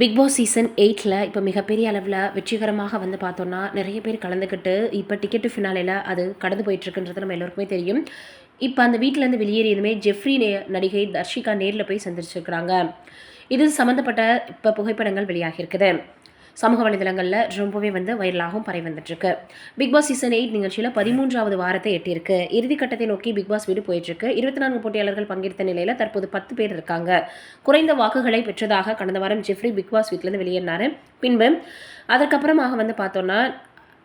Big Boss season எயிட்டில் இப்போ மிகப்பெரிய அளவில் வெற்றிகரமாக வந்து பார்த்தோன்னா நிறைய பேர் கலந்துக்கிட்டு இப்போ டிக்கெட்டு ஃபினாலையில் அது கடந்து போயிட்டுருக்குன்றது நம்ம எல்லோருக்குமே தெரியும். இப்போ அந்த வீட்டிலேருந்து வெளியேறியதுமே ஜெஃப்ரி நே நடிகை தர்ஷிகா நேரில் போய் சந்திச்சிருக்கிறாங்க. இது சம்மந்தப்பட்ட இப்போ புகைப்படங்கள் வெளியாகியிருக்குது. சமூக வலைதளங்களில் ரொம்பவே வந்து வைரலாகவும் பரவி வந்துட்டுருக்கு. பிக் பாஸ் சீசன் எயிட் நிகழ்ச்சியில் பதிமூன்றாவது வாரத்தை எட்டியிருக்கு. இறுதிக்கட்டத்தை நோக்கி பிக் பாஸ் வீடு போயிட்டுருக்கு. இருபத்தி நான்கு போட்டியாளர்கள் பங்கேற்ற நிலையில் தற்போது பத்து பேர் இருக்காங்க. குறைந்த வாக்குகளை பெற்றதாக கடந்த வாரம் ஜெஃப்ரி பிக் பாஸ் வீட்டிலேருந்து வெளியேறினார். பின்பு அதற்கப்புறமாக வந்து பார்த்தோன்னா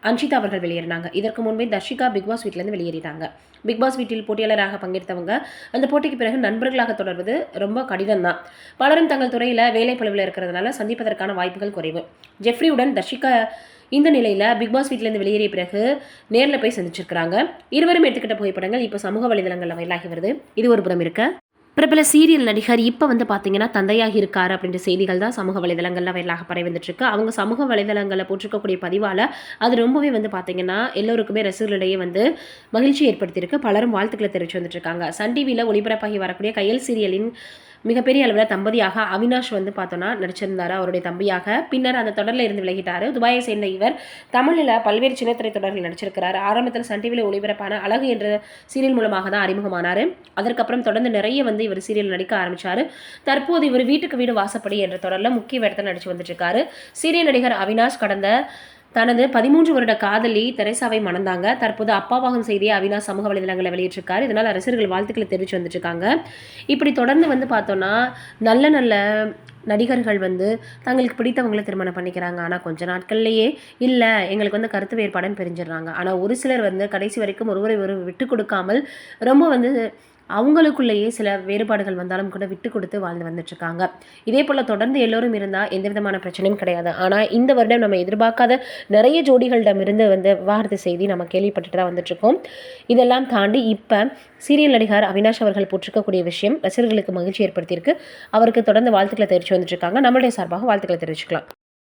அன்ஷிதா அவர்கள் வெளியேறினாங்க. இதற்கு முன்பே தர்ஷிகா பிக் பாஸ் வீட்டிலேருந்து வெளியேறிட்டாங்க. பிக் பாஸ் வீட்டில் போட்டியாளராக பங்கேற்றவங்க அந்த போட்டிக்கு பிறகு நண்பர்களாக தொடர்வது ரொம்ப கடினம் தான் பலரும் தங்கள் துறையில் வேலை பழுவில் இருக்கிறதுனால சந்திப்பதற்கான வாய்ப்புகள் குறைவு. ஜெஃப்ரியுடன் தர்ஷிகா இந்த நிலையில் பிக் பாஸ் வீட்டிலேருந்து வெளியேறிய பிறகு நேரில் போய் சந்திச்சிருக்கிறாங்க. இருவரும் எடுத்துக்கிட்ட புகைப்படங்கள் இப்போ சமூக வலைதளங்களில் வயலாகி வருது. இது ஒரு புறம் இருக்க. பிரபல சீரியல் நடிகர் இப்போ வந்து பார்த்தீங்கன்னா தந்தையாக இருக்கார் அப்படின்ற செய்திகள் தான் சமூக வலைதளங்களில் வயலாக பரவி வந்துட்டுருக்கு அவங்க சமூக வலைதளங்களில் போட்டிருக்கக்கூடிய பதிவால் அது ரொம்பவே வந்து பார்த்தீங்கன்னா எல்லோருக்குமே ரசிகர்களிடையே வந்து மகிழ்ச்சி ஏற்படுத்தியிருக்கு. பலரும் வாழ்த்துக்களை தெரிவித்து வந்துட்டுருக்காங்க சன் டிவியில் ஒளிபரப்பாகி வரக்கூடிய கையல் சீரியலின் மிகப்பெரிய அளவில் தம்பதியாக அவினாஷ் வந்து பார்த்தோன்னா நடிச்சிருந்தார் அவருடைய தம்பியாக. பின்னர் அந்த தொடரில் இருந்து விலகிட்டார். துபாயை சேர்ந்த இவர் தமிழில் பல்வேறு சின்னத்திரை தொடர்கள் நடிச்சிருக்கிறார். ஆரம்பத்தில் சன் டிவியில் ஒளிபரப்பான அழகு என்ற சீரியல் மூலமாக தான் அறிமுகமானார். அதற்கப்புறம் தொடர்ந்து நிறைய வந்து இவர் சீரியல் நடிக்க ஆரம்பித்தார் தற்போது இவர் வீட்டுக்கு வீடு வாசப்படி என்ற தொடரில் முக்கிய இடத்தில் நடித்து வந்துட்டு இருக்காரு. சீரியல் நடிகர் அவினாஷ் கடந்த தனது பதிமூன்று வருட காதலி தெரேசாவை மணந்தாங்க. தற்போது அப்பாவாகும் செய்தியை அவினாஷ் சமூக வலைதளங்களை வெளியிட்டிருக்காரு. இதனால் ரசிகர்கள் வாழ்த்துக்களை தெரிவித்து வந்துட்டுருக்காங்க இப்படி தொடர்ந்து வந்து பார்த்தோன்னா நல்ல நல்ல நடிகர்கள் வந்து தங்களுக்கு பிடித்தவங்களை திருமணம் பண்ணிக்கிறாங்க. ஆனால் கொஞ்ச நாட்கள்லேயே இல்லை எங்களுக்கு வந்து கருத்து வேறுபாடுன்னு பிரிஞ்சிடுறாங்க. ஆனால் ஒரு சிலர் வந்து கடைசி வரைக்கும் ஒருவரை ஒரு விட்டு கொடுக்காமல் ரொம்ப வந்து அவங்களுக்குள்ளேயே சில வேறுபாடுகள் வந்தாலும் கூட விட்டு கொடுத்து வாழ்ந்து வந்துட்டுருக்காங்க. இதே போல் தொடர்ந்து எல்லோரும் இருந்தால் எந்த விதமான பிரச்சனையும் கிடையாது. ஆனால் இந்த வருடம் நம்ம எதிர்பார்க்காத நிறைய ஜோடிகளிடமிருந்து வந்து விவாகரத்து செய்தி நம்ம கேள்விப்பட்டுட்டு தான் வந்துட்டுருக்கோம். இதெல்லாம் தாண்டி இப்போ சீரியல் நடிகர் அவினாஷ் அவர்கள் போட்டிருக்கக்கூடிய விஷயம் ரசிகர்களுக்கு மகிழ்ச்சி ஏற்படுத்தியிருக்கு. அவருக்கு தொடர்ந்து வாழ்த்துக்களை தெரிவித்து வந்துட்டுருக்காங்க. நம்மளுடைய சார்பாக வாழ்த்துக்களை தெரிவிச்சுக்கலாம்.